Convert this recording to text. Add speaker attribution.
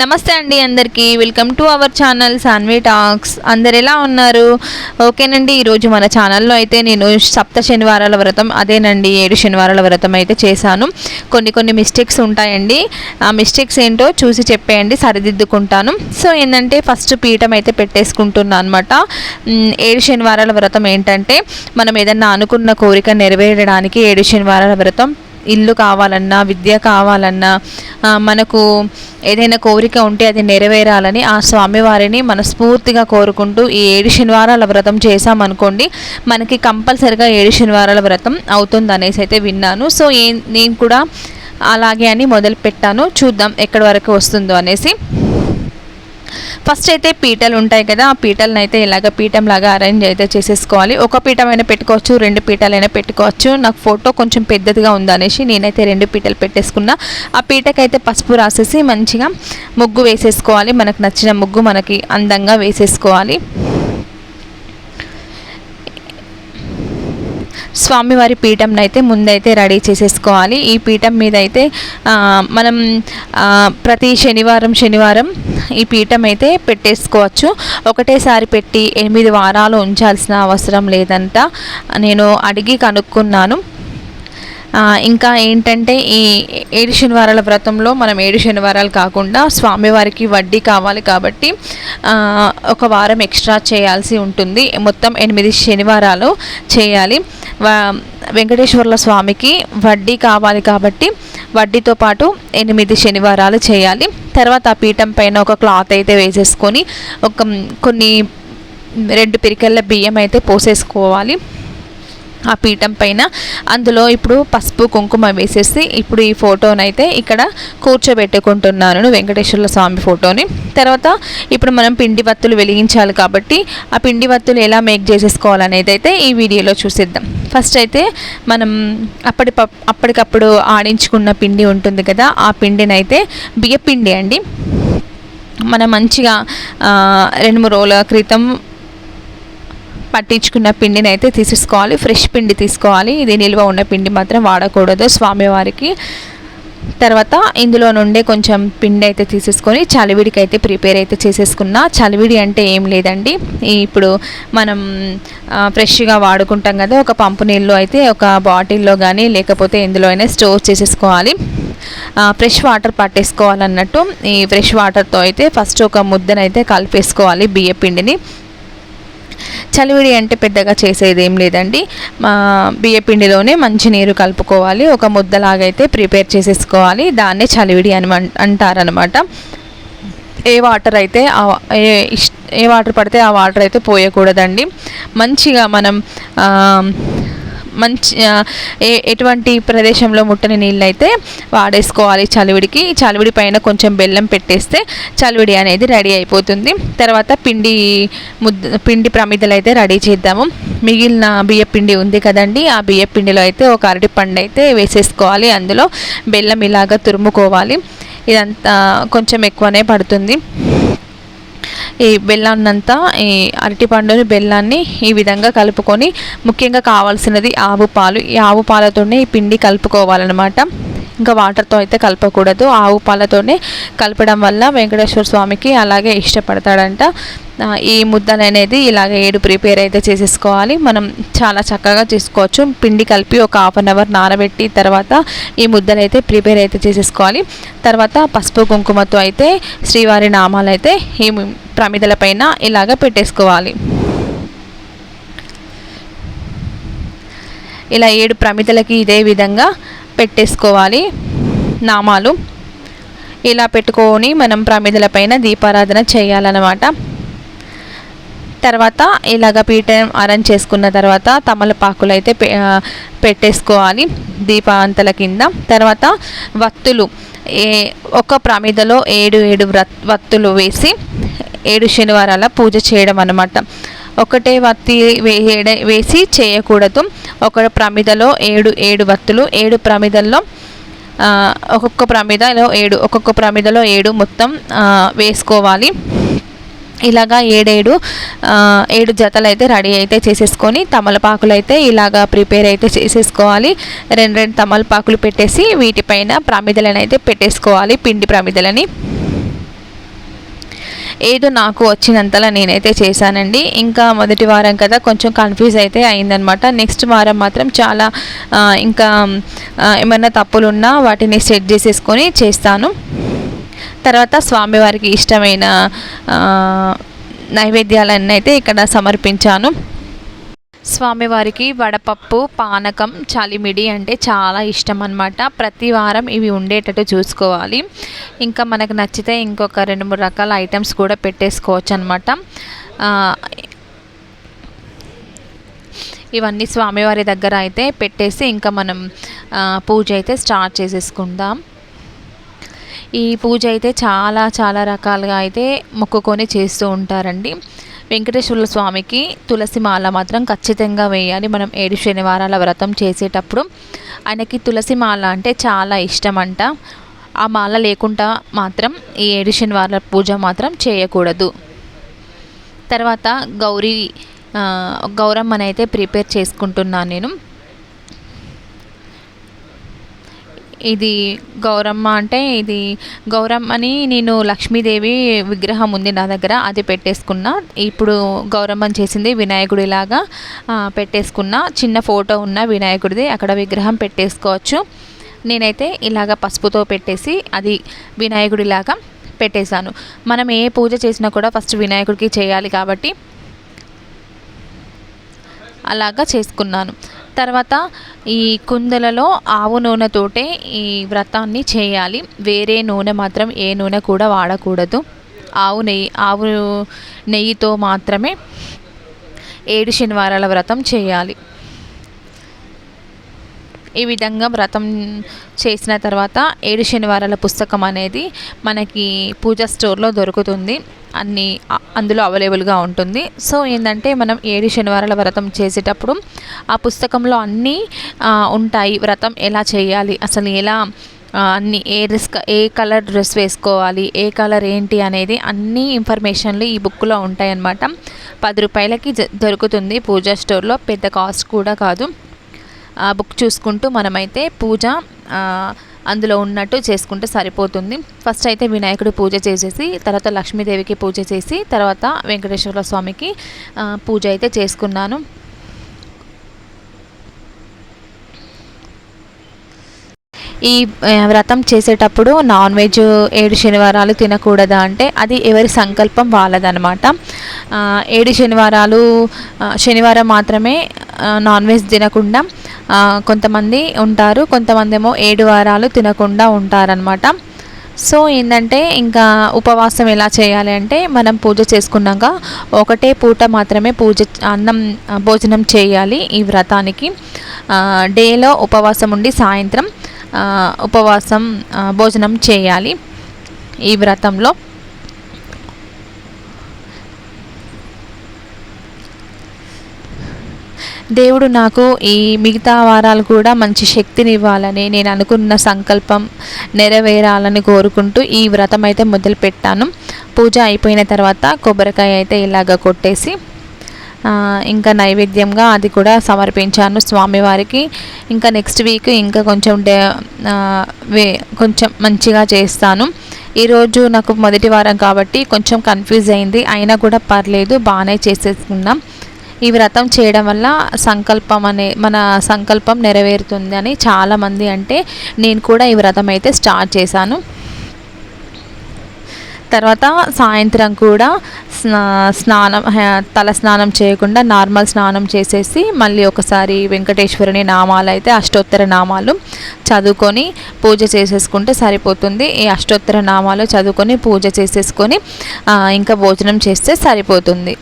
Speaker 1: నమస్తే అండి అందరికీ. Welcome to our channel Saanvi talks అందరు ఎలా ఉన్నారు? ఓకేనండి ఈరోజు మన ఛానల్లో అయితే నేను సప్త శనివారాల వ్రతం అదేనండి ఏడు శనివారాల వ్రతం అయితే చేశాను. కొన్ని కొన్ని మిస్టేక్స్ ఉంటాయండి. ఆ మిస్టేక్స్ ఏంటో చూసి చెప్పేయండి సరిదిద్దుకుంటాను. సో ఏంటంటే ఫస్ట్ పీఠం అయితే పెట్టేసుకుంటున్నాను అనమాట ఏడు శనివారాల వ్రతం ఏంటంటే మనం ఏదన్నా అనుకున్న కోరిక నెరవేరడానికి ఏడు శనివారాల వ్రతం ఇల్లు కావాలన్నా విద్య కావాలన్నా మనకు ఏదైనా కోరిక ఉంటే అది నెరవేరాలని ఆ స్వామివారిని మనస్ఫూర్తిగా కోరుకుంటూ ఈ ఏడు శనివారాల వ్రతం చేసామనుకోండి మనకి కంపల్సరిగా ఏడు శనివారాల వ్రతం అవుతుంది అనేసి అయితే విన్నాను. సో ఏ నేను కూడా అలాగే అని మొదలు పెట్టాను చూద్దాం ఎక్కడి వరకు వస్తుందో అనేసి. ఫస్ట్ అయితే పీటలు ఉంటాయి కదా ఆ పీటలను అయితే ఇలాగ పీఠం లాగా అరేంజ్ అయితే చేసేసుకోవాలి. ఒక పీఠం అయినా పెట్టుకోవచ్చు రెండు పీఠాలైనా పెట్టుకోవచ్చు. నాకు ఫోటో కొంచెం పెద్దదిగా ఉందనేసి నేనైతే రెండు పీటలు పెట్టేసుకున్నా. ఆ పీటకైతే పసుపు రాసేసి మంచిగా ముగ్గు వేసేసుకోవాలి. మనకు నచ్చిన ముగ్గు మనకి అందంగా వేసేసుకోవాలి. స్వామివారి పీఠంనైతే అయితే ముందైతే రెడీ చేసేసుకోవాలి. ఈ పీఠం మీద అయితే మనం ప్రతి శనివారం శనివారం ఈ పీఠం అయితే పెట్టేసుకోవచ్చు. ఒకటేసారి పెట్టి ఎనిమిది వారాలు ఉంచాల్సిన అవసరం లేదంట. నేను అడిగి కనుక్కున్నాను. ఇంకా ఏంటంటే ఈ ఏడు శనివారాల వ్రతంలో మనం ఏడు శనివారాలు కాకుండా స్వామివారికి వడ్డీ కావాలి కాబట్టి ఒక వారం ఎక్స్ట్రా చేయాల్సి ఉంటుంది. మొత్తం ఎనిమిది శనివారాలు చేయాలి. వా- వెంకటేశ్వర్ల స్వామికి వడ్డీ కావాలి కాబట్టి వడ్డీతో పాటు ఎనిమిది శనివారాలు చేయాలి. తర్వాత ఆ పీఠం పైన ఒక క్లాత్ అయితే వేసేసుకొని ఒక కొన్ని రెండు పిరికెళ్ళ బియ్యం అయితే పోసేసుకోవాలి. ఆ పీఠం పైన. అందులో ఇప్పుడు పసుపు కుంకుమ వేసేసి ఇప్పుడు ఈ ఫోటోనైతే ఇక్కడ కూర్చోబెట్టుకుంటున్నాను వెంకటేశ్వర స్వామి ఫోటోని. తర్వాత ఇప్పుడు మనం పిండి వత్తులు వెలిగించాలి కాబట్టి ఆ పిండి వత్తులు ఎలా మేక్ చేసేసుకోవాలనేది అయితే ఈ వీడియోలో చూసేద్దాం. ఫస్ట్ అయితే మనం అప్పటి అప్పటికప్పుడు ఆడించుకున్న పిండి ఉంటుంది కదా ఆ పిండినైతే బియ్య బియ్యపిండి అండి. మనం మంచిగా రెండు మూడు రోజుల క్రితం పట్టించుకున్న పిండిని అయితే తీసేసుకోవాలి. ఫ్రెష్ పిండి తీసుకోవాలి. ఇది నిల్వ ఉన్న పిండి మాత్రం వాడకూడదు స్వామివారికి. తర్వాత ఇందులో నుండే కొంచెం పిండి అయితే తీసేసుకొని చలివిడికి అయితే ప్రిపేర్ అయితే చేసేసుకున్నా. చలివిడి అంటే ఏం లేదండి. ఇప్పుడు మనం ఫ్రెష్గా వాడుకుంటాం కదా ఒక పంపు నీళ్ళు అయితే ఒక బాటిల్లో కానీ లేకపోతే ఎందులో అయినా స్టోర్ చేసేసుకోవాలి. ఫ్రెష్ వాటర్ పట్టేసుకోవాలన్నట్టు ఈ ఫ్రెష్ వాటర్తో అయితే ఫస్ట్ ఒక ముద్దనైతే కలిపేసుకోవాలి బియ్య పిండిని. చలివిడి అంటే పెద్దగా చేసేది ఏం లేదండి. మా బియ్య పిండిలోనే మంచి నీరు కలుపుకోవాలి. ఒక ముద్దలాగైతే ప్రిపేర్ చేసేసుకోవాలి. దాన్నే చలివిడి అని అంటారనమాట ఏ వాటర్ అయితే ఏ ఇష్ ఏ వాటర్ పడితే ఆ వాటర్ అయితే పోయకూడదండి. మంచిగా మనం మంచి ఏ ఎటువంటి ప్రదేశంలో ముట్టని నీళ్ళు అయితే వాడేసుకోవాలి చలివిడికి. చలివిడి పైన కొంచెం బెల్లం పెట్టేస్తే చలివిడి అనేది రెడీ అయిపోతుంది. తర్వాత పిండి ముద్ద పిండి ప్రమిదలు అయితే రెడీ చేద్దాము. మిగిలిన బియ్య పిండి ఉంది కదండి ఆ బియ్య పిండిలో అయితే ఒక అరటి పండు అయితే వేసేసుకోవాలి. అందులో బెల్లం ఇలాగా తురుముకోవాలి. ఇదంతా కొంచెం ఎక్కువనే పడుతుంది. ఈ బెల్లాన్నంతా ఈ అరటిపండుని బెల్లాన్ని ఈ విధంగా కలుపుకొని ముఖ్యంగా కావాల్సినది ఆవు పాలు. ఈ ఆవు పాలతోనే ఈ పిండి కలుపుకోవాలన్నమాట. ఇంకా వాటర్తో అయితే కలపకూడదు. ఆవు పాలతోనే కలపడం వల్ల వెంకటేశ్వర స్వామికి అలాగే ఇష్టపడతాడంట. ఈ ముద్దలు అనేది ఇలాగ ఏడు ప్రిపేర్ అయితే చేసేసుకోవాలి. మనం చాలా చక్కగా చేసుకోవచ్చు. పిండి కలిపి ఒక హాఫ్ అన్ అవర్ నానబెట్టి తర్వాత ఈ ముద్దలు అయితే ప్రిపేర్ అయితే చేసేసుకోవాలి. తర్వాత పసుపు కుంకుమతో అయితే శ్రీవారి నామాలు అయితే ఈ ప్రమిదల పైన ఇలాగ పెట్టేసుకోవాలి. ఇలా ఏడు ప్రమిదలకి ఇదే విధంగా పెట్టేసుకోవాలి నామాలు. ఇలా పెట్టుకొని మనం ప్రమిదల పైన దీపారాధన చేయాలన్నమాట. తర్వాత ఇలాగ పీఠం అరేంజ్ చేసుకున్న తర్వాత తమలపాకులు అయితే పె- పెట్టేసుకోవాలి దీపాంతల కింద. తర్వాత వత్తులు ఏ ఒక ప్రమిదలో ఏడు ఏడు వ్రత్ వత్తులు వేసి ఏడు శనివారాల పూజ చేయడం అన్నమాట ఒకటే వత్తి వేయడ వేసి చేయకూడదు. ఒక ప్రమిదలో ఏడు ఏడు వత్తులు ఏడు ప్రమిదల్లో ఒక్కొక్క ప్రమిదలో ఏడు ఒక్కొక్క ప్రమిదలో ఏడు మొత్తం వేసుకోవాలి. ఇలాగా ఏడేడు ఏడు జతలు అయితే రెడీ అయితే చేసేసుకొని తమలపాకులు అయితే ఇలాగా ప్రిపేర్ అయితే చేసేసుకోవాలి. రెండు రెండు తమలపాకులు పెట్టేసి వీటిపైన ప్రమిదలను అయితే పెట్టేసుకోవాలి పిండి ప్రమిదలని. ఏదో నాకు వచ్చినంతలా నేనైతే చేశానండి. ఇంకా మొదటి వారం కదా కొంచెం కన్ఫ్యూజ్ అయితే అయిందనమాట నెక్స్ట్ వారం మాత్రం చాలా ఇంకా ఏమైనా తప్పులున్నా వాటిని సెట్ చేసేసుకొని చేస్తాను. తర్వాత స్వామివారికి ఇష్టమైన నైవేద్యాలన్నీ అయితే ఇక్కడ సమర్పించాను. స్వామివారికి వడపప్పు పానకం చలిమిడి అంటే చాలా ఇష్టం అనమాట ప్రతి వారం ఇవి ఉండేటట్టు చూసుకోవాలి. ఇంకా మనకు నచ్చితే ఇంకొక రెండు మూడు రకాల ఐటమ్స్ కూడా పెట్టేసుకోవచ్చు అనమాట ఇవన్నీ స్వామివారి దగ్గర అయితే పెట్టేసి ఇంకా మనం పూజ అయితే స్టార్ట్ చేసేసుకుందాం. ఈ పూజ అయితే చాలా చాలా రకాలుగా అయితే మొక్కుకొని చేస్తూ ఉంటారండి. వెంకటేశ్వర స్వామికి తులసి మాల మాత్రం ఖచ్చితంగా వేయాలి. మనం ఏడు శనివారాల వ్రతం చేసేటప్పుడు ఆయనకి తులసి మాల అంటే చాలా ఇష్టం అంట ఆ మాల లేకుండా మాత్రం ఈ ఏడు శనివారాల పూజ మాత్రం చేయకూడదు. తర్వాత గౌరీ గౌరమ్మనైతే ప్రిపేర్ చేసుకుంటున్నాను నేను. ఇది గౌరమ్మ అంటే ఇది గౌరమ్మని నేను లక్ష్మీదేవి విగ్రహం ఉంది నా దగ్గర అది పెట్టేసుకున్నా. ఇప్పుడు గౌరమ్మని చేసింది వినాయకుడిలాగా పెట్టేసుకున్న. చిన్న ఫోటో ఉన్న వినాయకుడిది అక్కడ విగ్రహం పెట్టేసుకోవచ్చు. నేనైతే ఇలాగ పసుపుతో పెట్టేసి అది వినాయకుడిలాగా పెట్టేశాను. మనం ఏ పూజ చేసినా కూడా ఫస్ట్ వినాయకుడికి చేయాలి కాబట్టి అలాగా చేసుకున్నాను. తర్వాత ఈ కుందలలో ఆవు నూనెతోటే ఈ వ్రతాన్ని చేయాలి. వేరే నూనె మాత్రం ఏ నూనె కూడా వాడకూడదు. ఆవు నెయ్యి ఆవు నెయ్యితో మాత్రమే ఏడు శనివారాల వ్రతం చేయాలి. ఈ విధంగా వ్రతం చేసిన తర్వాత ఏడు శనివారాల పుస్తకం అనేది మనకి పూజా స్టోర్లో దొరుకుతుంది. అన్ని అందులో అవైలబుల్గా ఉంటుంది. సో ఏంటంటే మనం ఏడు శనివారాల వ్రతం చేసేటప్పుడు ఆ పుస్తకంలో అన్నీ ఉంటాయి. వ్రతం ఎలా చేయాలి? అసలు ఎలా అన్ని ఏ డ్రెస్ ఏ కలర్ డ్రెస్ వేసుకోవాలి? ఏ కలర్ ఏంటి? అనేది అన్ని ఇన్ఫర్మేషన్లు ఈ బుక్లో ఉంటాయన్నమాట. పది రూపాయలకి దొరుకుతుంది పూజా స్టోర్లో. పెద్ద కాస్ట్ కూడా కాదు. బుక్ చూసుకుంటూ మనమైతే పూజ అందులో ఉన్నట్టు చేసుకుంటే సరిపోతుంది. ఫస్ట్ అయితే వినాయకుడు పూజ చేసేసి తర్వాత లక్ష్మీదేవికి పూజ చేసి తర్వాత వెంకటేశ్వర స్వామికి పూజ అయితే చేసుకున్నాను. ఈ వ్రతం చేసేటప్పుడు నాన్ వెజ్ ఏడు శనివారాలు తినకూడదా అంటే అది ఎవరి సంకల్పం వాళ్ళదనమాట. ఏడు శనివారాలు శనివారం మాత్రమే నాన్ వెజ్ తినకుండా కొంతమంది ఉంటారు కొంతమంది ఏమో ఏడు వారాలు తినకుండా ఉంటారనమాట సో ఏంటంటే ఇంకా ఉపవాసం ఎలా చేయాలి అంటే మనం పూజ చేసుకున్నాక ఒకటే పూట మాత్రమే పూజ అన్నం భోజనం చేయాలి ఈ వ్రతానికి. డేలో ఉపవాసం ఉండి సాయంత్రం ఉపవాసం భోజనం చేయాలి ఈ వ్రతంలో. దేవుడు నాకు ఈ మిగతా వారాలు కూడా మంచి శక్తిని ఇవ్వాలని నేను అనుకున్న సంకల్పం నెరవేరాలని కోరుకుంటూ ఈ వ్రతం అయితే మొదలు పెట్టాను పూజ అయిపోయిన తర్వాత కొబ్బరికాయ అయితే ఇలాగ కొట్టేసి ఇంకా నైవేద్యంగా అది కూడా సమర్పించాను స్వామివారికి. ఇంకా నెక్స్ట్ వీక్ ఇంకా కొంచెం డే వే కొంచెం మంచిగా చేస్తాను. ఈరోజు నాకు మొదటి వారం కాబట్టి కొంచెం కన్ఫ్యూజ్ అయింది. అయినా కూడా పర్లేదు బాగానే చేసేసుకున్నాం. ఈ వ్రతం చేయడం వల్ల సంకల్పం అనే మన సంకల్పం నెరవేరుతుంది అని చాలామంది అంటే నేను కూడా ఈ వ్రతం అయితే స్టార్ట్ చేశాను. తర్వాత సాయంత్రం కూడా స్నానం తల స్నానం చేయకుండా నార్మల్ స్నానం చేసేసి మళ్ళీ ఒకసారి వెంకటేశ్వరుని నామాలు అయితే అష్టోత్తర నామాలు చదువుకొని పూజ చేసేసుకుంటే సరిపోతుంది. ఈ అష్టోత్తర నామాలు చదువుకొని పూజ చేసేసుకొని ఇంకా భోజనం చేస్తే సరిపోతుంది.